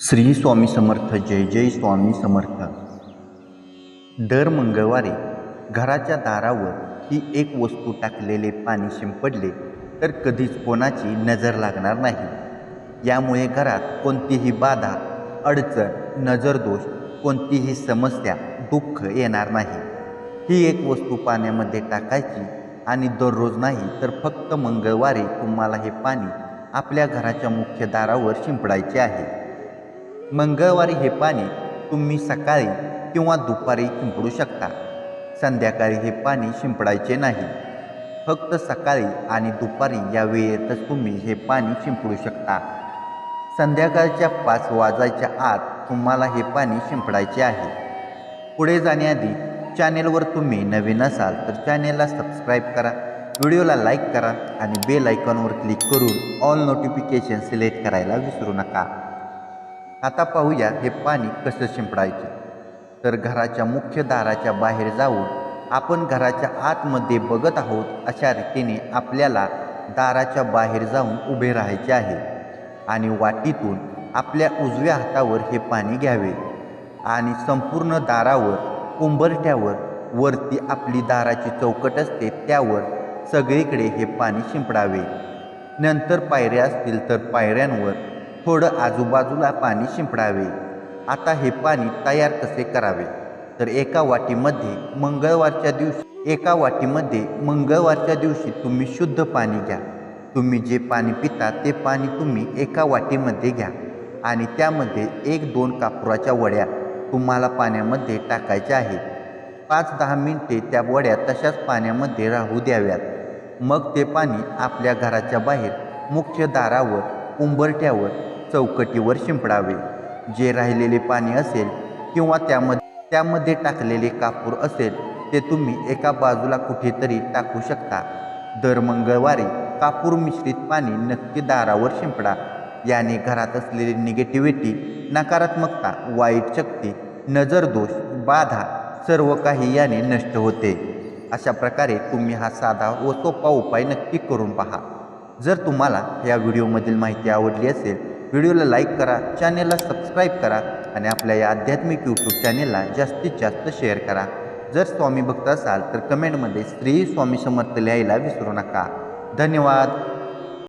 श्री स्वामी समर्थ जय जय स्वामी समर्थ. दर मंगळवारी घराच्या दारावर ही एक वस्तू टाकलेले पाणी शिंपडले तर कधीच कोणाची नजर लागणार नाही. यामुळे घरात कोणतीही बाधा अडचण नजरदोष कोणतीही समस्या दुःख येणार नाही. ही एक वस्तू पाण्यामध्ये टाकायची आणि दररोज नाही तर फक्त मंगळवारी तुम्हाला हे पाणी आपल्या घराच्या मुख्य दारावर शिंपडायचे आहे. मंगळवारी हे पाणी तुम्ही सकाळी किंवा दुपारी शिंपडू शकता. संध्याकाळी हे पाणी शिंपडायचे नाही. फक्त सकाळी आणि दुपारी या वेळेतच तुम्ही हे पाणी शिंपडू शकता. संध्याकाळच्या पाच वाजायच्या आत तुम्हाला हे पाणी शिंपडायचे आहे. पुढे जाण्याआधी चॅनेलवर तुम्ही नवीन असाल तर चॅनेलला सबस्क्राईब करा व्हिडिओला लाईक करा आणि बेल आयकॉनवर क्लिक करून ऑल नोटिफिकेशन सिलेक्ट करायला विसरू नका. आता पाहूया हे पाणी कसं शिंपडायचे. तर घराच्या मुख्य दाराच्या बाहेर जाऊन आपण घराच्या आतमध्ये बघत आहोत अशा रीतीने आपल्याला दाराच्या बाहेर जाऊन उभे राहायचे आहे आणि वाटीतून आपल्या उजव्या हातावर हे पाणी घ्यावे आणि संपूर्ण दारावर उंबरठ्यावर वरती आपली दाराची चौकट असते त्यावर सगळीकडे हे पाणी शिंपडावे. नंतर पायऱ्या असतील तर पायऱ्यांवर थोडं आजूबाजूला पाणी शिंपडावे. आता हे पाणी तयार कसे करावे? तर एका वाटीमध्ये मंगळवारच्या दिवशी एका वाटीमध्ये मंगळवारच्या दिवशी तुम्ही शुद्ध पाणी घ्या. तुम्ही जे पाणी पिता ते पाणी तुम्ही एका वाटीमध्ये घ्या. आणि त्यामध्ये एक दोन कापुराच्या वड्या तुम्हाला पाण्यामध्ये टाकायच्या आहेत. पाच दहा मिनटे त्या वड्या तशाच पाण्यामध्ये राहू द्याव्यात. मग ते पाणी आपल्या घराच्या बाहेर मुख्य दारावर उंबरठ्यावर चौकटीवर शिंपडावे जे राहिलेले पाणी असेल किंवा त्यामध्ये त्यामध्ये टाकलेले कापूर असेल ते तुम्ही एका बाजूला कुठेतरी टाकू शकता. दर मंगळवारी कापूर मिश्रित पाणी नक्की दारावर शिंपडा. याने घरात असलेली निगेटिव्हिटी नकारात्मकता वाईट शक्ती नजरदोष बाधा सर्व काही याने नष्ट होते. अशा प्रकारे तुम्ही हा साधा व सोपा उपाय नक्की करून पहा. जर तुम्हाला या व्हिडिओमधील माहिती आवडली असेल व्हिडिओला लाईक करा चॅनेलला सबस्क्राईब करा आणि आपल्या या आध्यात्मिक यूट्यूब चॅनेलला जास्तीत जास्त शेअर करा. जर स्वामी भक्त असाल तर कमेंटमध्ये श्री स्वामी समर्थ लिहायला विसरू नका. धन्यवाद.